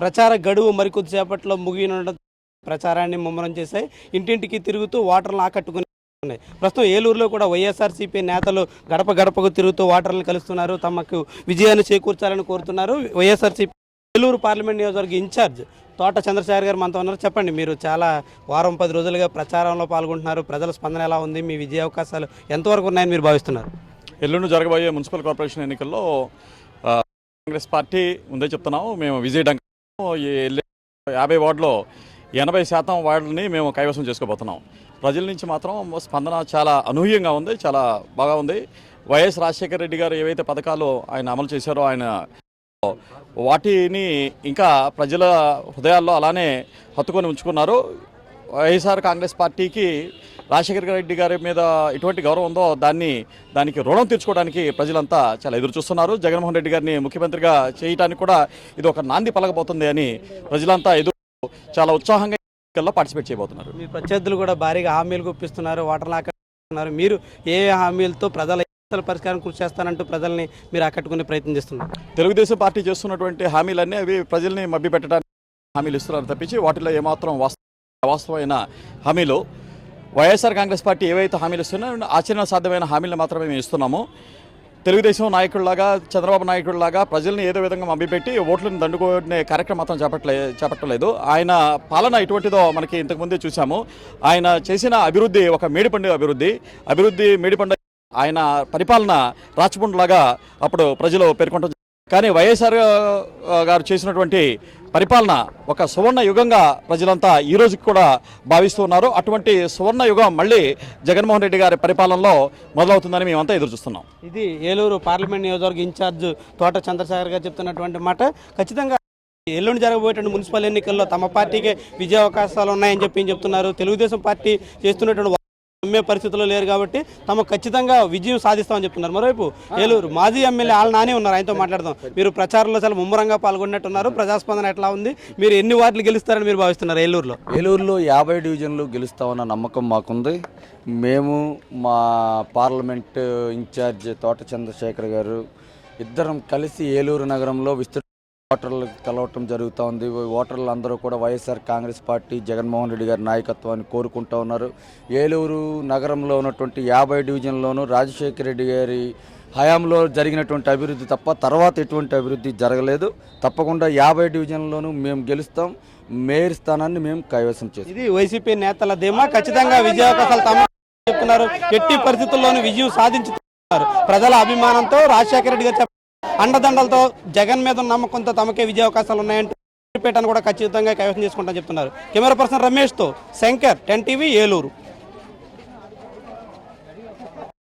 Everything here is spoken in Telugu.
ప్రచార గడువు మరికొద్దిసేపట్లో ముగియనుండటం ప్రచారాన్ని ముమ్మరం చేశాయి. ఇంటింటికి తిరుగుతూ వాటర్లను ఆకట్టుకుని ఉన్నాయి. ప్రస్తుతం ఏలూరులో కూడా వైఎస్ఆర్సీపీ నేతలు గడప గడపకు తిరుగుతూ ఓటర్లను కలుస్తున్నారు. తమకు విజయాన్ని చేకూర్చాలని కోరుతున్నారు. వైఎస్ఆర్సీపీ ఏలూరు పార్లమెంట్ నియోజకవర్గ ఇన్ఛార్జ్ తోట చంద్రశేఖర్ గారు మనతో ఉన్నారు. చెప్పండి మీరు చాలా వారం పది రోజులుగా ప్రచారంలో పాల్గొంటున్నారు. ప్రజల స్పందన ఎలా ఉంది? మీ విజయ అవకాశాలు ఎంతవరకు ఉన్నాయని మీరు భావిస్తున్నారు? ఎల్లుండి జరగబోయే మున్సిపల్ కార్పొరేషన్ ఎన్నికల్లో కాంగ్రెస్ పార్టీ ముందే చెప్తున్నాము మేము విజయడం యాభై వార్డులో ఎనభై శాతం వార్డుని మేము కైవసం చేసుకోబోతున్నాం. ప్రజల నుంచి మాత్రం స్పందన చాలా అనూహ్యంగా ఉంది చాలా బాగా ఉంది. వైఎస్ రాజశేఖర రెడ్డి గారు ఏవైతే పథకాలు ఆయన అమలు చేశారో ఆయన వాటిని ఇంకా ప్రజల హృదయాల్లో అలానే హత్తుకొని ఉంచుకున్నారు. వైఎస్ఆర్ కాంగ్రెస్ పార్టీకి రాజశేఖర రెడ్డి గారి మీద ఎటువంటి గౌరవం ఉందో దాన్ని దానికి రుణం తీర్చుకోవడానికి ప్రజలంతా చాలా ఎదురు చూస్తున్నారు. జగన్మోహన్ రెడ్డి గారిని ముఖ్యమంత్రిగా చేయడానికి కూడా ఇది ఒక నాంది పలకబోతుంది అని ప్రజలంతా ఎదురు చాలా ఉత్సాహంగా పార్టిసిపేట్ చేయబోతున్నారు. మీ ప్రత్యర్థులు కూడా భారీగా హామీలు గుప్పిస్తున్నారు ఓటర్లు ఆకట్టుకున్నారు మీరు ఏ హామీలతో ప్రజల పరిష్కారం కృషి చేస్తానంటూ ప్రజల్ని మీరు ఆకట్టుకునే ప్రయత్నం చేస్తున్నారు? తెలుగుదేశం పార్టీ చేస్తున్నటువంటి హామీలన్నీ అవి ప్రజల్ని మభ్యపెట్టడానికి హామీలు ఇస్తున్నారు తప్పించి వాటిలో ఏమాత్రం వాస్తవ వాస్తవమైన హామీలు. వైఎస్ఆర్ కాంగ్రెస్ పార్టీ ఏవైతే హామీలు ఇస్తున్నాయో ఆచరణ సాధ్యమైన హామీలు మాత్రమే మేము ఇస్తున్నాము. తెలుగుదేశం నాయకుడిలాగా చంద్రబాబు నాయకుల్లాగా ప్రజల్ని ఏదో విధంగా మభ్యపెట్టి ఓట్లను దండుకునే కార్యక్రమం మాత్రం చేపట్టలే చేపట్టలేదు. ఆయన పాలన ఎటువంటిదో మనకి ఇంతకుముందే చూసాము ఆయన చేసిన అభివృద్ధి ఒక మేడిపండు అభివృద్ధి. అభివృద్ధి మేడిపండు ఆయన పరిపాలన రాచపుండులాగా అప్పుడు ప్రజలు పేర్కొంటారు కానీ వైఎస్ఆర్ గారు చేసినటువంటి పరిపాలన ఒక సువర్ణ యుగంగా ప్రజలంతా ఈ రోజుకి కూడా భావిస్తూ ఉన్నారు. అటువంటి సువర్ణ యుగం మళ్ళీ జగన్మోహన్ రెడ్డి గారి పరిపాలనలో మొదలవుతుందని మేమంతా ఎదురు చూస్తున్నాం. ఇది ఏలూరు పార్లమెంట్ నియోజకవర్గ ఇన్ఛార్జ్ తోట చంద్రశేఖర్ గారు చెప్తున్నటువంటి మాట. ఖచ్చితంగా ఎల్లుండి జరగబోయేటువంటి మున్సిపల్ ఎన్నికల్లో తమ పార్టీకే విజయావకాశాలు ఉన్నాయని చెప్పి చెప్తున్నారు. తెలుగుదేశం పార్టీ చేస్తున్నటువంటి నమ్మే పరిస్థితుల్లో లేరు కాబట్టి తమ ఖచ్చితంగా విజయం సాధిస్తామని చెప్తున్నారు. మరోవైపు ఏలూరు మాజీ ఎమ్మెల్యే వాళ్ళ నాని ఉన్నారు. ఆయనతో మాట్లాడదాం. మీరు ప్రచారంలో చాలా ముమ్మరంగా పాల్గొన్నట్టున్నారు. ప్రజాస్పందన ఎట్లా ఉంది? మీరు ఎన్ని వార్డులు గెలుస్తారని మీరు భావిస్తున్నారు ఏలూరులో? ఏలూరులో యాభై డివిజన్లు గెలుస్తామన్న నమ్మకం మాకుంది. మేము మా పార్లమెంట్ ఇన్ఛార్జ్ తోట చంద్రశేఖర్ గారు ఇద్దరం కలిసి ఏలూరు నగరంలో విస్తృత ఓటర్లు కలవటం జరుగుతూ ఉంది. ఓటర్లు అందరూ కూడా YSR Congress party Jaganmohan Reddy గారి నాయకత్వాన్ని కోరుకుంటూ ఉన్నారు. ఏలూరు నగరంలో ఉన్నటువంటి యాభై డివిజన్లోనూ రాజశేఖర రెడ్డి గారి హయాంలో జరిగినటువంటి అభివృద్ధి తప్ప తర్వాత ఎటువంటి అభివృద్ధి జరగలేదు. తప్పకుండా యాభై డివిజన్లోనూ మేము గెలుస్తాం. మేయర్ స్థానాన్ని మేము కైవసం చేస్తాం. ఇది వైసీపీ నేతల ధీమా. ఖచ్చితంగా విజయావకాశాలు తమ చెప్తున్నారు. ఎట్టి పరిస్థితుల్లోనూ విజయం సాధించుతున్నారు. ప్రజల అభిమానంతో రాజశేఖర రెడ్డి గారు అండదండలతో జగన్ మీద నమ్మకంతో తమకే విజయావకాశాలు ఉన్నాయంటూ పేటను కూడా ఖచ్చితంగా కైవసం చేసుకుంటామని చెప్తున్నారు. కెమెరా పర్సన్ రమేష్తో శంకర్ టెన్ టీవీ ఏలూరు.